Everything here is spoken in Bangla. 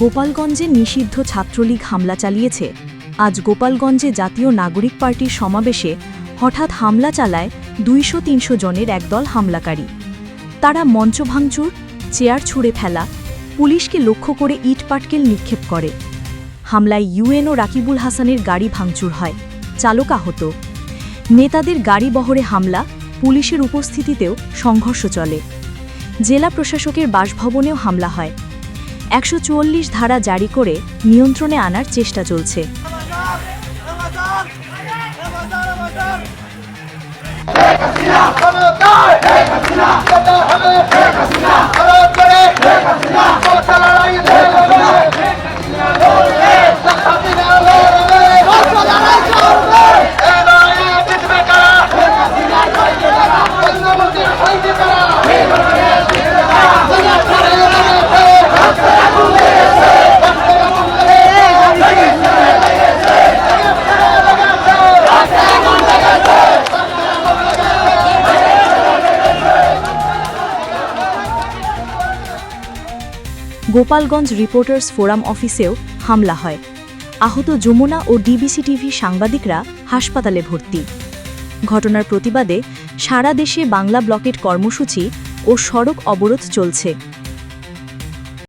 গোপালগঞ্জে নিষিদ্ধ ছাত্রলীগ হামলা চালিয়েছে। আজ গোপালগঞ্জে জাতীয় নাগরিক পার্টির সমাবেশে হঠাৎ হামলা চালায় দুইশো তিনশো জনের একদল হামলাকারী। তারা মঞ্চ ভাঙচুর, চেয়ার ছুঁড়ে ফেলা, পুলিশকে লক্ষ্য করে ইট পাটকেল নিক্ষেপ করে। হামলায় ইউএনও রাকিবুল হাসানের গাড়ি ভাঙচুর হয়। চালক আহত। নেতাদের গাড়ি বহরে হামলা, পুলিশের উপস্থিতিতেও সংঘর্ষ চলে। জেলা প্রশাসকের বাসভবনেও হামলা হয়। একশো চল্লিশ ধারা জারি করে নিয়ন্ত্রণে আনার চেষ্টা চলছে গোপালগঞ্জ রিপোর্টার্স ফোরাম অফিসেও হামলা হয়। আহত যমুনা ও ডিবিসি টিভি সাংবাদিকরা হাসপাতালে ভর্তি। ঘটনার প্রতিবাদে সারা দেশে বাংলা ব্লকেট কর্মসূচি ও সড়ক অবরোধ চলছে।